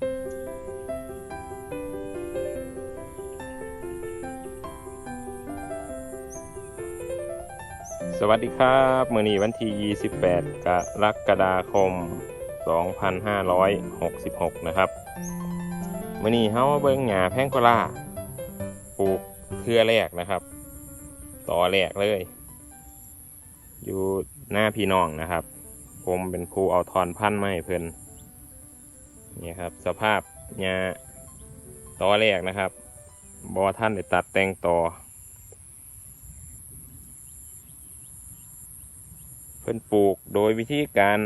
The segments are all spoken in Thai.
สวัสดีครับมื้อนี้วันที่ 28 กรกฎาคม 2566 นะครับมื้อนี้เฮามาเบิ่งหญ้าแพงโกลาปลูกเครือแรกนะครับ ต่อแรกเลย อยู่หน้าพี่น้องนะครับ ผมเป็นครูเอาทอนพันธุ์มาให้เพิ่น นี่ครับ สภาพหญ้าต่อแรกนะครับบอท่านได้ตัดแต่งต่อ เพิ่นปลูกโดยวิธีการ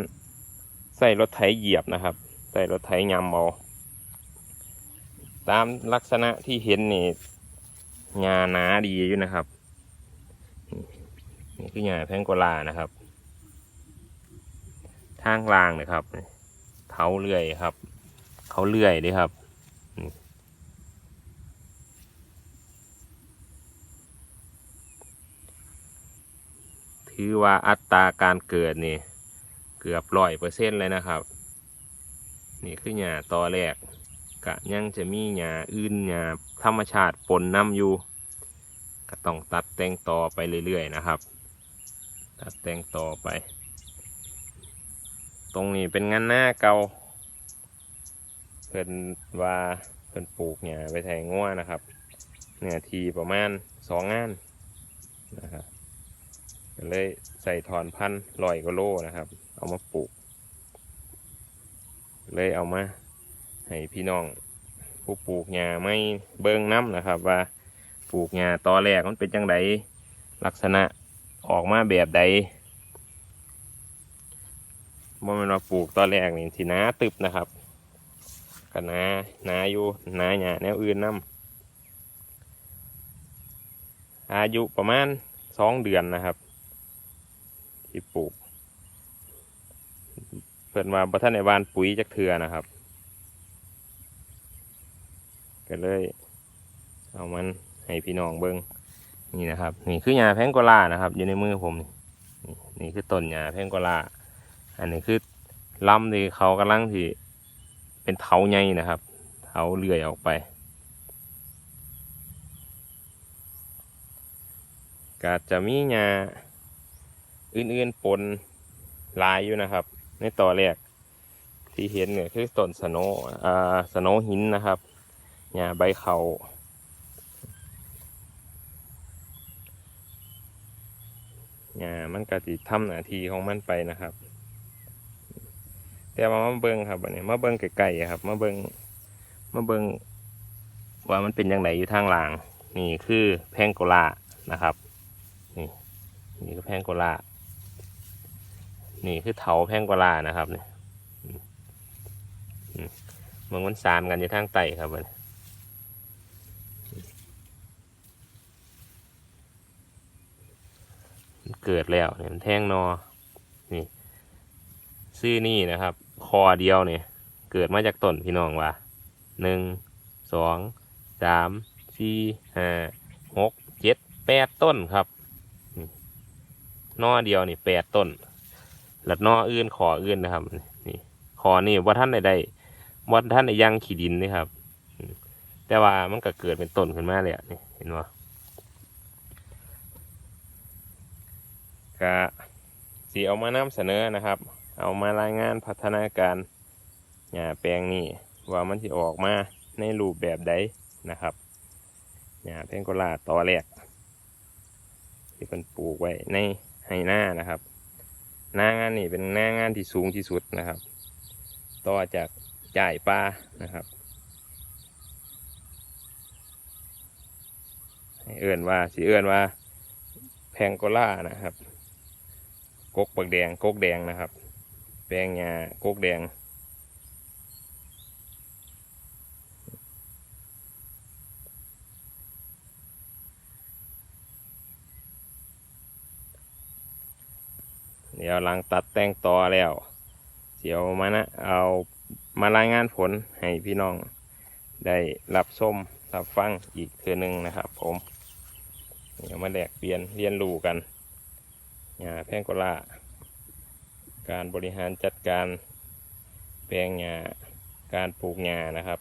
ใส่รถไถเหยียบนะครับ ใส่รถไถยำเอาตามลักษณะที่เห็นนี่หญ้าหนาดีอยู่นะครับ นี่คือหญ้าแพงโกลานะครับ ทางล่างนะครับเท้าเลื่อยครับ เขาเลื่อยด้วยครับถือว่าอัตราการเกิดนี่ เกือบร้อยเปอร์เซ็นต์เลยนะครับ นี่คือหญ้าตอแรกกะยังจะมีหญ้าอื่นหญ้าธรรมชาติปนน้ำอยู่ก็ต้องตัดแต่งต่อไปเรื่อยๆนะครับ ตัดแต่งต่อไป ตรงนี้เป็นงานหน้าเก่า เพิ่นว่าเพิ่นปลูกเนี่ยไปไถงัวนะครับเนี่ยทีประมาณสองงานนะครับก็เลยใส่ถอนพันธุ์ลอยกโลนะครับ เอามาปลูก เลยเอามาให้พี่น้องผู้ปลูกหญ้าไม่เบิ่งน้ำนะครับ ว่าปลูกหญ้าตอแรกมันเป็นจังไดลักษณะออกมาแบบใดบ่แมันว่าปลูกตอนแรกนี่ที่นาตึบนะครับ ก็นานาอยู่นาหญ้าแนวอื่นนํอายุประมาณสองเดือนนะครับ ที่ปลูก เพิ่นว่าบ่ท่านในบ้านปุ๋ยจักเทือนะครับ ก็เลย เอามันให้พี่น้องเบิ่งนี่นะครับ นี่คือหญ้าแพงโกลานะครับ อยู่ในมือผมนี่นี่นี่คือต้นหญ้าแพงโกลาอันนี้คือลำที่เขากำลังที่ เป็นเถาใหญ่นะครับ เถาเลื่อยออกไปก็จะมีหญ้าอื่นๆปนลายอยู่นะครับ ในต่อแรกที่เห็นเนี่ยคือต้นสโนอ่าสโนหินนะครับหญ้าใบเขาหญ้ามันก็จะทำหน้าที่ของมันไปนะครับ แต่ว่ามาเบิ้งครับอันนี้มาเบิ้งไกลๆครับ มาเบิ้งมาเบิ้งว่ามันเป็นยังไงอยู่ทางหลังนี่คือแพงโกลานะครับนี่นี่คือแพงโกลานี่คือเถาแพงโกลานะครับเนี่ยมันมันสามกันอยู่ทางไตครับอันนี้มันเกิดแล้วเนี่ยมันแทงนอนี่ ซื่อนี่นะครับ คอเดียวเนี่ยเกิดมาจากต้นพี่น้องว่าหนึ่งสองสามสี่ห้าหกเจ็ดแปดต้นครับนี่นอเดียวนี่แปดต้นแล้วนออื่นขออื่นนะครับนี่ขอนี่ว่าท่านใดได้ว่าท่านใดยังขีดินนี่ครับ แต่ว่ามันก็เกิดเป็นต้นขึ้นมาเลยนี่เห็นว่าก็สีเอามานำเสนอนะครับ เอามารายงานพัฒนาการหญ้าแปลงนี้ว่ามันจะออกมาในรูปแบบใดนะครับหญ้าแพงโกลาตอแรกที่เป็นปลูกไว้ในไฮหน้านะครับ หน้างานนี่เป็นหน้างานที่สูงที่สุดนะครับ ต่อจากจ่ายปลานะครับเอื่นว่าสีเอื่นว่าแพงโกล่านะครับ กกปักแดงกกแดงนะครับ ปลงหญ้ากกแดง เดี๋ยวหลังตัดแต่งต่อแล้ว เดี๋ยวมานะเอามารายงานผลให้พี่น้องได้รับชมรับฟังอีกเทือหนึงนะครับ ผม เดี๋ยวมาแลกเปลี่ยนเรียนรู้กันหญ้าแพงโกลา การบริหารจัดการแปลงหญ้าการปลูกหญ้านะครับ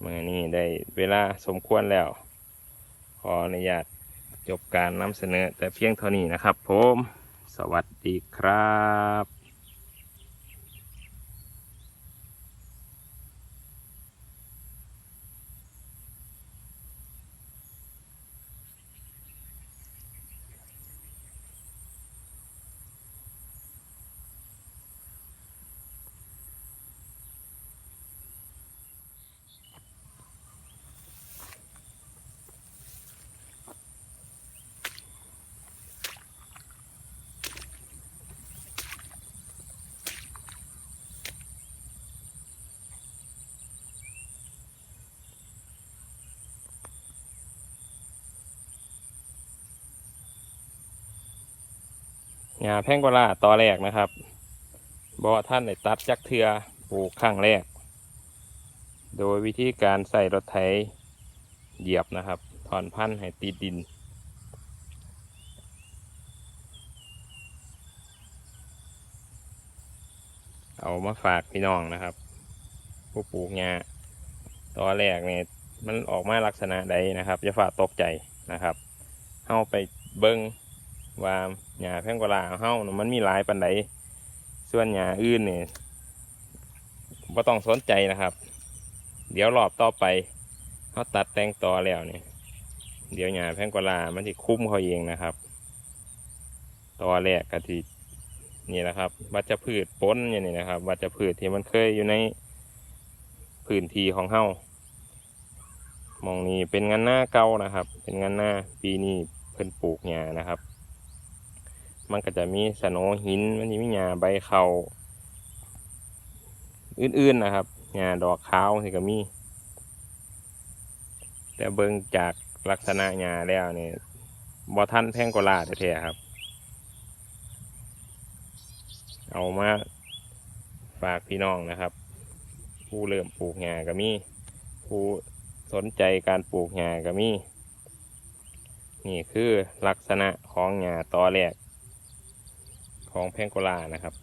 เมื่อนี้ได้เวลาสมควรแล้ว ขออนุญาตจบการนำเสนอแต่เพียงเท่านี้นะครับผม สวัสดีครับ หญ้าแพงกวาลาต่อแรกนะครับบ่ท่านได้ตัดจักเทือปลูกข้างแรก โดยวิธีการใส่รถไถเหยียบนะครับ ถอนพันธุ์ให้ติดดิน เอามาฝากพี่น้องนะครับ ผู้ปลูกหญ้าตอนแรกเนี่ยมันออกมาลักษณะใดนะครับอย่าฝ่าตกใจนะครับเฮาไปเบิ้ง ว่าหญ้าแพงกว่าลาของเฮามันมีหลายปันใดส่วนหญ้าอื่นเนี่ยบ่ต้องสนใจนะครับ เดี๋ยวรอบต่อไปเขาตัดแต่งต่อแล้วเนี่ยเดี๋ยวหญ้าแพงกว่าลามันจะคุ้มเขาเองนะครับต่อแรกกะทินี่แหละครับ วัชพืชปนอย่างนี้นะครับ วัชพืชที่มันเคยอยู่ในพื้นที่ของเฮามองนี้เป็นงานหน้าเก่านะครับ เป็นงานหน้าปีนี้เพิ่นปลูกหญ้านะครับ มันก็จะมีสโหนหิน มันจะมีหญ้าใบเขาอื่นๆนะครับหญ้าดอกขาวที่ก็มี แต่เบิ่งจากลักษณะหญ้าแล้วเนี่ยบ่ทันแพงกลาแท้ๆครับ เอามาฝากพี่น้องนะครับ ผู้เริ่มปลูกหญ้าก็มี ผู้สนใจการปลูกหญ้าก็มี นี่คือลักษณะของหญ้าตอแรก ของแพงโกลานะครับ